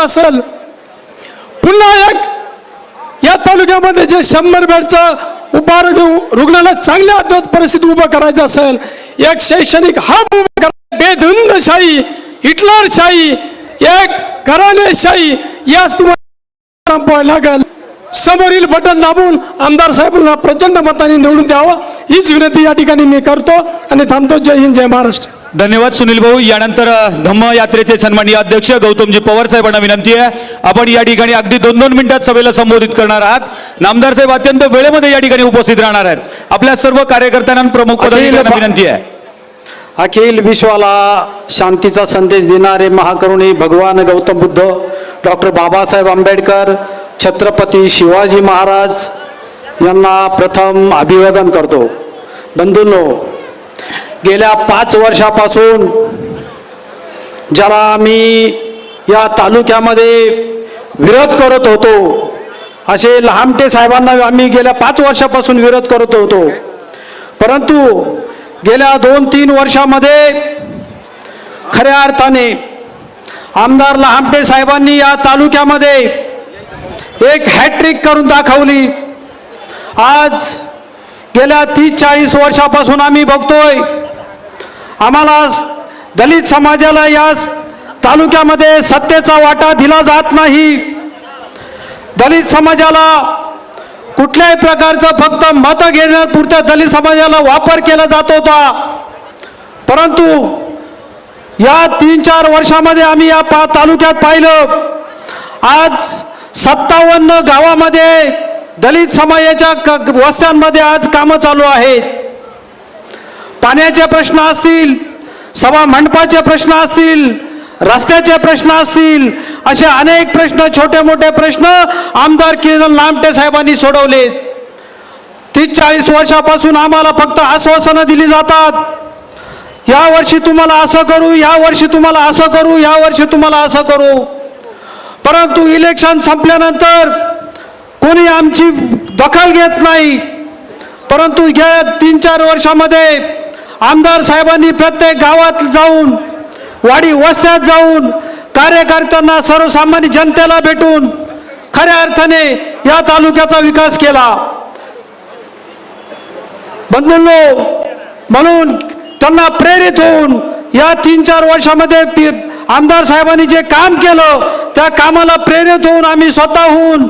करायचं असेल. पुन्हा एक या तालुक्यामध्ये जे शंभर बेडचं उपारोग्य रुग्णालय चांगल्या अद्वैत परिस्थिती उभं करायचं असेल एक शैक्षणिक हब उभं करा. बेधुंदशाही हिटलरशाही एक घराणेशाही याच तुम्हाला संपवायला लागेल. समोरील बटन दाबून आमदार साहेबांना प्रचंड मताने निवडून द्यावं. हीच विनंती या ठिकाणी मी करतो आणि थांबतो. जय हिंद जय महाराष्ट्र. धन्यवाद सुनील भाऊ. यानंतर धम्म यात्रेचे सन्माननीय अध्यक्ष गौतमजी पवार साहेबांना विनंती आहे. आपण या ठिकाणी अगदी दोन दोन मिनिटात सभेला संबोधित करणार आहात. नामदार साहेब अत्यंत वेळेमध्ये या ठिकाणी उपस्थित राहणार आहेत. आपल्या सर्व कार्यकर्त्यांना प्रमुख पदाधिकाऱ्यांना विनंती आहे. अखिल विश्वाला शांतीचा संदेश देणारे महाकरुणी भगवान गौतम बुद्ध डॉक्टर बाबासाहेब आंबेडकर छत्रपती शिवाजी महाराज यांना प्रथम अभिवादन करतो. बंधूंनो गेल्या पाच वर्षापासून ज्याला आम्ही या तालुक्यामध्ये विरोध करत होतो असे लहामटे साहेबांना आम्ही गेल्या पाच वर्षापासून विरोध करत होतो. परंतु गेल्या दोन तीन वर्षामध्ये खऱ्या अर्थाने आमदार लहामटे साहेबांनी या तालुक्यामध्ये एक हॅट्रिक करून दाखवली. आज गेल्या तीस चाळीस वर्षापासून आम्ही बघतोय आम्हाला दलित समाजाला या तालुक्यामध्ये सत्तेचा वाटा दिला जात नाही. दलित समाजाला कुठल्याही प्रकारचं फक्त मत घेण्यापुरतं दलित समाजाला वापर केला जात होता. परंतु या तीन चार वर्षामध्ये आम्ही या पा तालुक्यात पाहिलं आज सत्तावन्न गावामध्ये दलित समाजाच्या क वस्त्यांमध्ये आज कामं चालू आहेत. पाण्याचे प्रश्न असतील सभा मंडपाचे प्रश्न असतील रस्त्याचे प्रश्न असतील असे अनेक प्रश्न छोटे मोठे प्रश्न आमदार किरण लामटे साहेबांनी सोडवले. तीस चाळीस वर्षापासून आम्हाला फक्त आश्वासनं दिली जातात. या वर्षी तुम्हाला असं करू या वर्षी तुम्हाला असं करू या वर्षी तुम्हाला असं करू. परंतु इलेक्शन संपल्यानंतर कोणी आमची दखल घेत नाही. परंतु गेल्या तीन चार वर्षामध्ये आमदार साहेबांनी प्रत्येक गावात जाऊन वाडी वस्त्यात जाऊन कार्यकर्त्यांना सर्वसामान्य जनतेला भेटून खऱ्या अर्थाने या तालुक्याचा विकास केला. बंधूंनो म्हणून त्यांना प्रेरित होऊन या तीन चार वर्षामध्ये आमदार साहेबांनी जे काम केलं त्या कामाला प्रेरित होऊन आम्ही स्वतःहून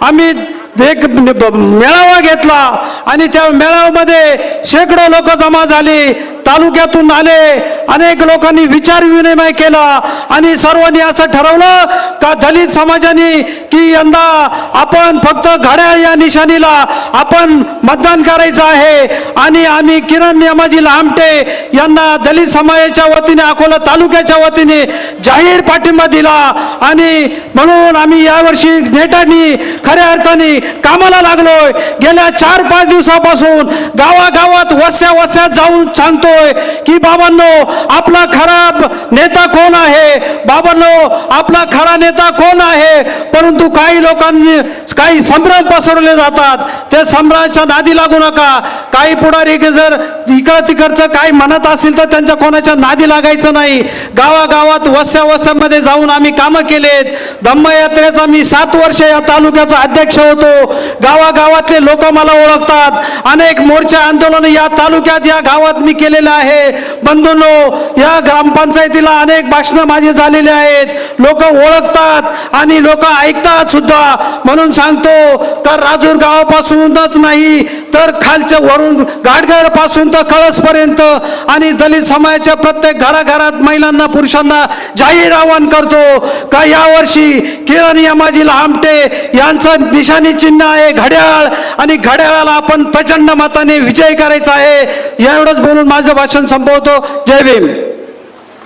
आम्ही एक मेळावा घेतला आणि त्या मेळाव्यामध्ये शेकडो लोक जमा झाली. तालुक्यातून आले. अनेक लोकांनी विचार विनिमय केला आणि सर्वांनी असं ठरवलं का दलित समाजाने की यंदा आपण फक्त घड्याळ या निशाणीला आपण मतदान करायचं आहे आणि आम्ही किरण नियमाजी लामटे यांना दलित समाजाच्या वतीने अकोला तालुक्याच्या वतीने जाहीर पाठिंबा दिला आणि म्हणून आम्ही यावर्षी नेटांनी खऱ्या अर्थाने कामाला लागलोय. गेल्या चार पाच दिवसापासून गावागावात वस्त्या वस्त्यात जाऊन सांगतोय की बाबांनो आपला खराब नेता कोण आहे? बाबांनो आपला खरा नेता कोण आहे? परंतु काही लोकांनी काही संभ्रम पसरवले जातात. त्या संभ्रमाच्या नादी लागू नका. काही पुढारी जर इकडं तिकडचं काय म्हणत असेल तर त्यांच्या कोणाच्या नादी लागायचं नाही. गावागावात वस्त्या वस्त्यांमध्ये जाऊन आम्ही कामं केलेत. धम्म यात्रेचा मी सात वर्ष या तालुक्याचा अध्यक्ष होतो. गावागावातले लोक मला ओळखतात. अनेक मोर्चा आंदोलन या तालुक्यात या गावात मी केलेलं आहे. बंधूंनो या ग्रामपंचायतीला अनेक भाषणं माझी झालेली आहेत. लोक ओळखतात आणि लोक ऐकतात सुद्धा. म्हणून सांगतो तर राजूर गावापासूनच नाही तर खालच्या वर गाडगडपासून तर कळसपर्यंत आणि दलित समाजाच्या प्रत्येक घराघरात महिलांना पुरुषांना जाहीर आवाहन करतो का यावर्षी किरण यमाजी आमटे यांचं निशाणी चिन्ह आहे घड्याळ आणि घड्याळाला आपण प्रचंड मताने विजय करायचा आहे. एवढंच बोलून माझं भाषण संपवतो. जय भीम.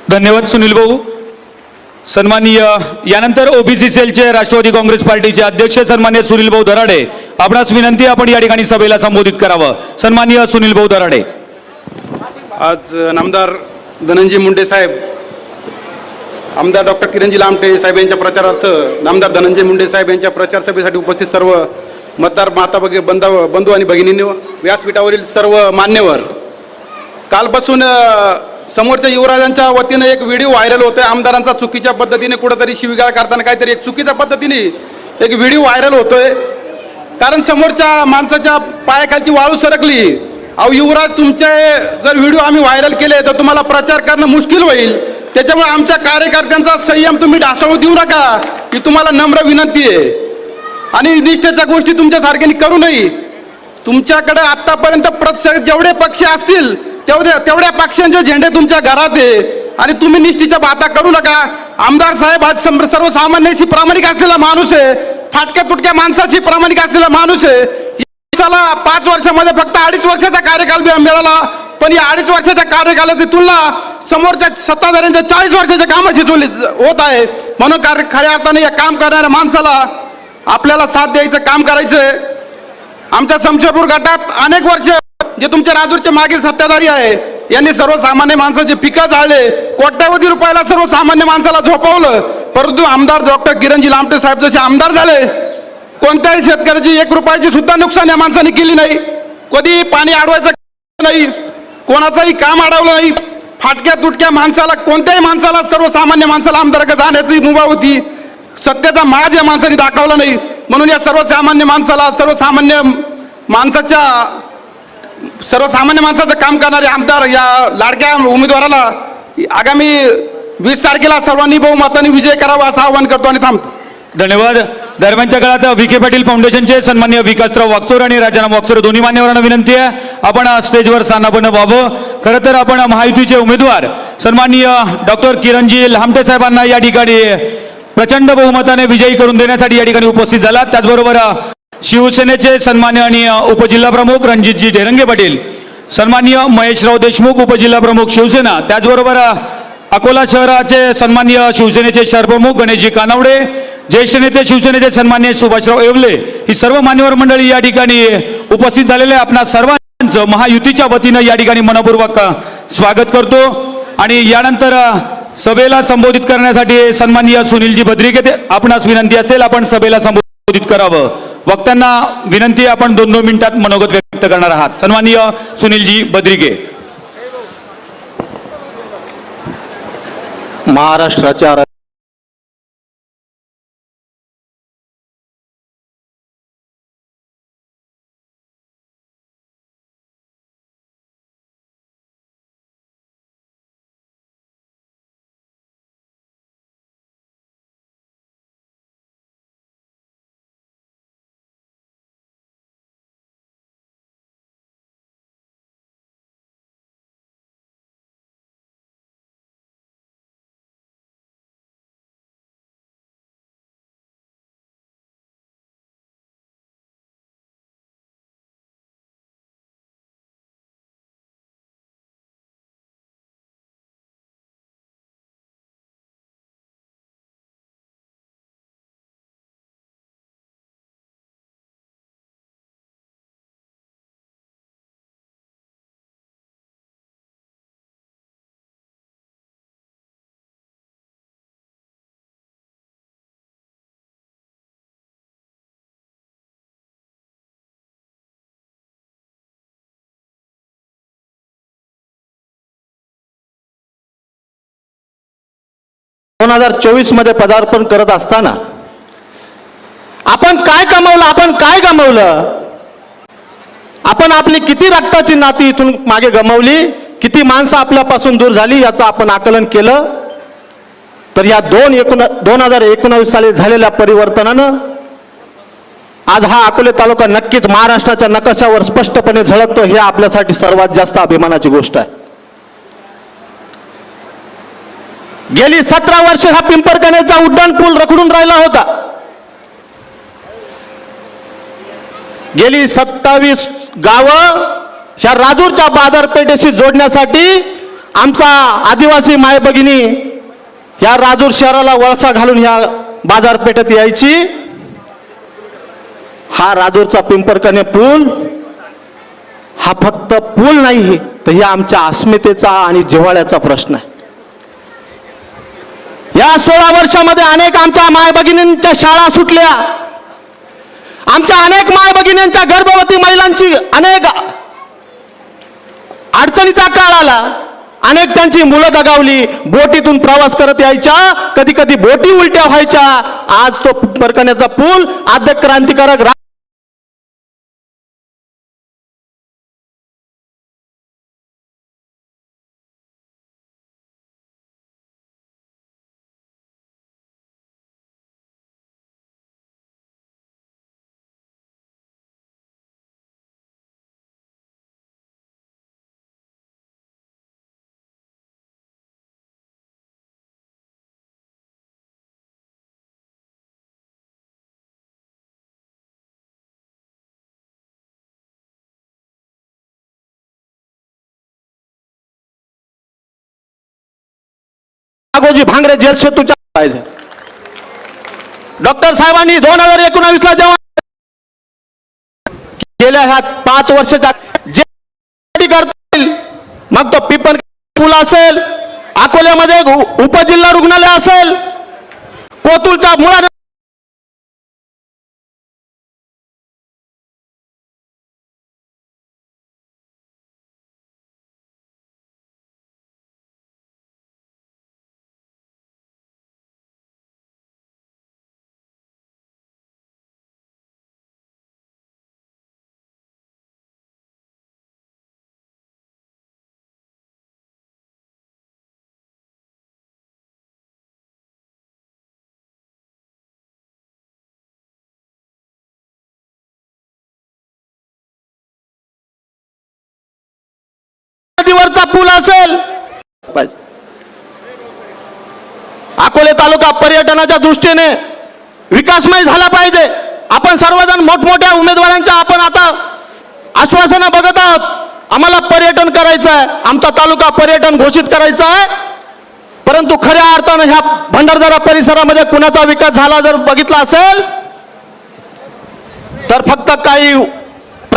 धन्यवाद सुनील भाऊ. सन्माननीय यानंतर ओबीसी सेलचे राष्ट्रवादी काँग्रेस पार्टीचे अध्यक्ष सन्मान्य सुनील भाऊ दराडे. आपणास विनंती आपण या ठिकाणी सभेला संबोधित करावं. सन्माननीय सुनील भाऊ दराडे. आज नामदार धनंजय मुंडे साहेब आमदार डॉक्टर किरणजी लामटे साहेब यांच्या प्रचारार्थ नामदार धनंजय मुंडे साहेब यांच्या प्रचार सभेसाठी उपस्थित सर्व मतदार माता भगे बंधा बंधू आणि भगिनींनी व्यासपीठावरील सर्व मान्यवर. कालपासून समोरच्या युवराजांच्या वतीनं एक व्हिडिओ व्हायरल होतोय. आमदारांचा चुकीच्या पद्धतीने कुठंतरी शिवीगाळ करताना काहीतरी एक चुकीच्या पद्धतीने एक व्हिडिओ व्हायरल होतोय. कारण समोरच्या माणसाच्या पायाखालची वाळू सरकली. अहो युवराज तुमचे जर व्हिडिओ आम्ही व्हायरल केले तर तुम्हाला प्रचार करणं मुश्किल होईल. त्याच्यामुळे आमच्या कार्यकर्त्यांचा संयम तुम्ही ढासळू देऊ नका. ही तुम्हाला नम्र विनंती आहे. आणि निष्ठेच्या गोष्टी तुमच्यासारख्याने करू नये. तुमच्याकडे आत्तापर्यंत प्रत्येक जेवढे पक्ष असतील तेवढ्या तेवढ्या पक्षांचे झेंडे तुमच्या घरात आहे. आणि तुम्ही निष्ठीच्या बाता करू नका. आमदार साहेब आज सर्वसामान्याशी प्रामाणिक असलेला माणूस आहे. फाटक्या तुटक्या माणसाशी प्रामाणिक असलेला माणूस आहे. या पाच वर्षामध्ये फक्त अडीच वर्षाचा कार्यकाल मिळाला. पण या अडीच वर्षाच्या कार्यकालाची तुलना समोरच्या सत्ताधाऱ्यांच्या चाळीस वर्षाच्या कामाची जुळली होत आहे. म्हणून कार्य खऱ्या अर्थाने या काम करणाऱ्या माणसाला आपल्याला साथ द्यायचं काम करायचं आहे. आमच्या शमशेरपूर गटात अनेक वर्ष जे तुमच्या राजूरचे मागील सत्ताधारी आहे यांनी सर्वसामान्य माणसाचे पिकं जाळले कोट्यावधी रुपयाला सर्वसामान्य माणसाला झोपवलं. परंतु आमदार डॉक्टर किरणजी लामटे साहेब जसे आमदार झाले कोणत्याही शेतकऱ्याची एक रुपयाची सुद्धा नुकसान या माणसाने केली नाही. कधी पाणी अडवायचं नाही कोणाचंही काम अडवलं नाही. फाटक्या तुटक्या माणसाला कोणत्याही माणसाला सर्वसामान्य माणसाला आमदारकडे जाण्याची मुभा होती सत्याचा माज या माणसाने दाखवला नाही. म्हणून या सर्वसामान्य माणसाला सर्वसामान्य माणसाच्या सर्वसामान्य माणसाचं काम करणारे आमदार या लाडक्या उमेदवाराला आगामी वीस तारखेला सर्वांनी बहुमताने विजय करावा असं आवाहन करतो आणि थांबतो. धन्यवाद. दरम्यानच्या काळात विखे पाटील फाउंडेशनचे सन्मान्य विकासराव वागचोर आणि राजाराम वागचोर दोन्ही मान्यवरांना विनंती आहे. आपण स्टेजवर स्थानापन्न व्हावं. खरं तर आपण महायुतीचे उमेदवार सन्माननीय डॉक्टर किरणजी लहामटे साहेबांना या ठिकाणी प्रचंड बहुमताने विजयी करून देण्यासाठी या ठिकाणी उपस्थित झाला त्याचबरोबर शिवसेनेचे सन्माननीय आणि रणजितजी ढेरंगे पाटील सन्माननीय महेशराव देशमुख उपजिल्हाप्रमुख शिवसेना त्याचबरोबर अकोला शहराचे सन्माननीय शिवसेनेचे शहरप्रमुख गणेशजी कानावडे ज्येष्ठ नेते शिवसेनेचे सन्मान्य सुभाषराव येवले ही सर्व मान्यवर मंडळी या ठिकाणी उपस्थित झालेले आपणा सर्वांचं महायुतीच्या वतीनं या ठिकाणी मनपूर्वक स्वागत करतो. आणि यानंतर सभेला संबोधित करण्यासाठी सन्माननीय सुनीलजी भद्रिके ते आपणास विनंती असेल आपण सभेला संबोधित करावं. वक्त्यांना विनंती आपण दोन दोन मिनिटात मनोगत व्यक्त करणार आहात. सन्माननीय सुनीलजी बद्रिके महाराष्ट्राच्या दोन हजार चोवीसमध्ये पदार्पण करत असताना आपण काय कमवलं आपण काय गमावलं? आपण आपली किती रक्ताची नाती इथून मागे गमावली? किती माणसं आपल्यापासून दूर झाली याचं आपण आकलन केलं? तर या दोन एकोण दोन हजार एकोणावीस साली झालेल्या परिवर्तनानं आज हा अकोले तालुका नक्कीच महाराष्ट्राच्या नकाशावर स्पष्टपणे झळकतो हे आपल्यासाठी सर्वात जास्त अभिमानाची गोष्ट आहे. गेली सतरा वर्ष हा पिंपरकण्याचा उड्डाण पूल रखडून राहिला होता. गेली सत्तावीस गावं ह्या राजूरच्या बाजारपेठेशी जोडण्यासाठी आमचा आदिवासी माय भगिनी ह्या राजूर शहराला वळसा घालून ह्या बाजारपेठेत यायची. हा राजूरचा पिंपरकणे पूल हा फक्त पूल नाही तर हे आमच्या अस्मितेचा आणि जिव्हाळ्याचा प्रश्न आहे. या सोळा वर्षामध्ये अनेक आमच्या माय भगिनींच्या शाळा सुटल्या. आमच्या अनेक माय भगिनींच्या गर्भवती महिलांची अनेक अडचणीचा काळ आला. अनेक त्यांची मुलं दगावली. बोटीतून प्रवास करत यायच्या. कधी कधी बोटी उलट्या व्हायच्या. आज तो परकण्याचा पूल. आद्य क्रांतिकारक रा- भांगरे जेल सेतूच्या पाहिजे. डॉक्टर साहेबांनी दोन हजार एकोणावीस ला जेव्हा गेल्या ह्या पाच वर्षाच्या जे करता येईल मग तो पिपन पूल असेल अकोल्यामध्ये उपजिल्हा रुग्णालय असेल कोतुलच्या मुळा नदीवरचा पूल असेल. पाहिजे अकोले तालुका पर्यटनाच्या दृष्टीने विकासमय झाला पाहिजे. आपण सर्वजण मोठमोठ्या उमेदवारांच्या आपण आता आश्वासनं बघत आहोत. आम्हाला पर्यटन करायचं आहे. आमचा तालुका पर्यटन घोषित करायचा आहे. परंतु खऱ्या अर्थानं ह्या भंडारदारा परिसरामध्ये कुणाचा विकास झाला जर बघितला असेल तर फक्त काही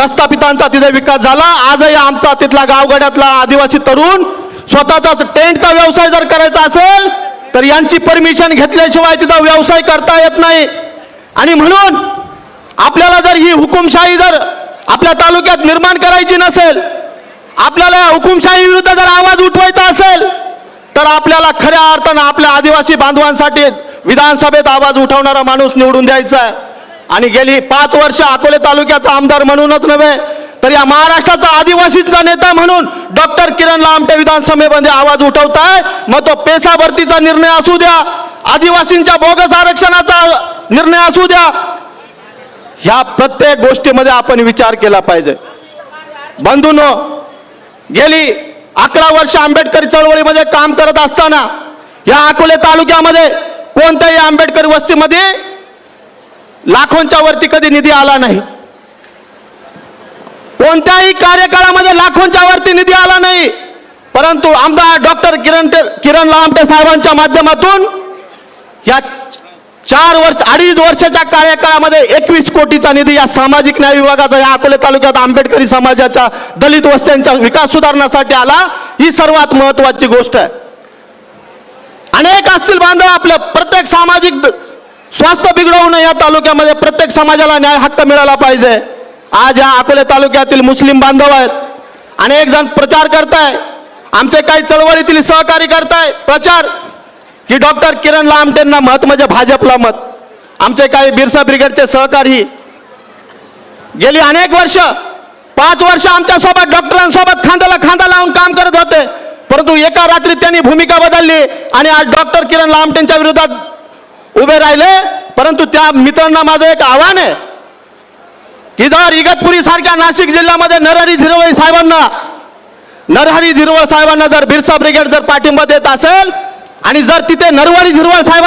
प्रस्थापितांचा तिथे विकास झाला. आजही आमचा तिथला गावगड्यातला आदिवासी तरुण स्वतःचा टेंटचा व्यवसाय जर करायचा असेल तर यांची परमिशन घेतल्याशिवाय तिथं व्यवसाय करता येत नाही. आणि म्हणून आपल्याला जर ही हुकुमशाही जर आपल्या तालुक्यात निर्माण करायची नसेल आपल्याला या हुकुमशाही विरुद्ध जर आवाज उठवायचा असेल तर आपल्याला खऱ्या अर्थानं आपल्या आदिवासी बांधवांसाठी विधानसभेत आवाज उठवणारा माणूस निवडून द्यायचा आहे. आणि गेली पाच वर्ष अकोले तालुक्याचा आमदार म्हणूनच नव्हे तर या महाराष्ट्राचा आदिवासींचा नेता म्हणून डॉक्टर किरण लामटे विधानसभेमध्ये आवाज उठवताय. मग तो पेसा भरतीचा निर्णय असू द्या आदिवासींच्या बोगस आरक्षणाचा निर्णय असू द्या. ह्या प्रत्येक गोष्टीमध्ये आपण विचार केला पाहिजे. बंधूनो गेली अकरा वर्ष आंबेडकरी चळवळीमध्ये काम करत असताना या अकोले तालुक्यामध्ये कोणत्याही आंबेडकरी वस्तीमध्ये लाखोंच्या वरती कधी निधी आला नाही. कोणत्याही कार्यकाळामध्ये लाखोंच्या वरती निधी आला नाही. परंतु आमदार डॉक्टर किरण किरण लामटे साहेबांच्या माध्यमातून या चार वर्ष अडीच वर्षाच्या कार्यकाळामध्ये एकवीस कोटीचा निधी या सामाजिक न्याय विभागाचा या अकोले तालुक्यात आंबेडकरी समाजाच्या दलित वस्त्यांच्या विकास सुधारण्यासाठी आला. ही सर्वात महत्वाची गोष्ट आहे. अनेक असतील बांधव आपल्या प्रत्येक सामाजिक स्वास्थ्य बिघडवू नये या तालुक्यामध्ये प्रत्येक समाजाला न्याय हक्क मिळाला पाहिजे. आज या अकोले तालुक्यातील मुस्लिम बांधव आहेत. अनेक जण प्रचार करताय. आमचे काही चळवळीतील सहकारी करताय. प्रचार. की डॉक्टर किरण लामटेंना मत म्हणजे भाजपला मत. आमचे काही बिरसा ब्रिगेडचे सहकारी. गेली अनेक वर्ष पाच वर्ष आमच्यासोबत डॉक्टरांसोबत खांद्याला खांदा लावून काम करत होते. परंतु एका रात्री त्यांनी भूमिका बदलली आणि आज डॉक्टर किरण लामटेंच्या विरोधात उभे राहिले परंतु त्या मित्रांना माझं एक आव्हान आहे. की जर इगतपुरी सारख्या नाशिक जिल्ह्यामध्ये नरहरी झिरवळ साहेबांना नरहरी झिरवळ साहेबांना जर बिरसा ब्रिगेड जर पाठिंबा देत असेल आणि जर तिथे नरवारी झिरवळ साहेब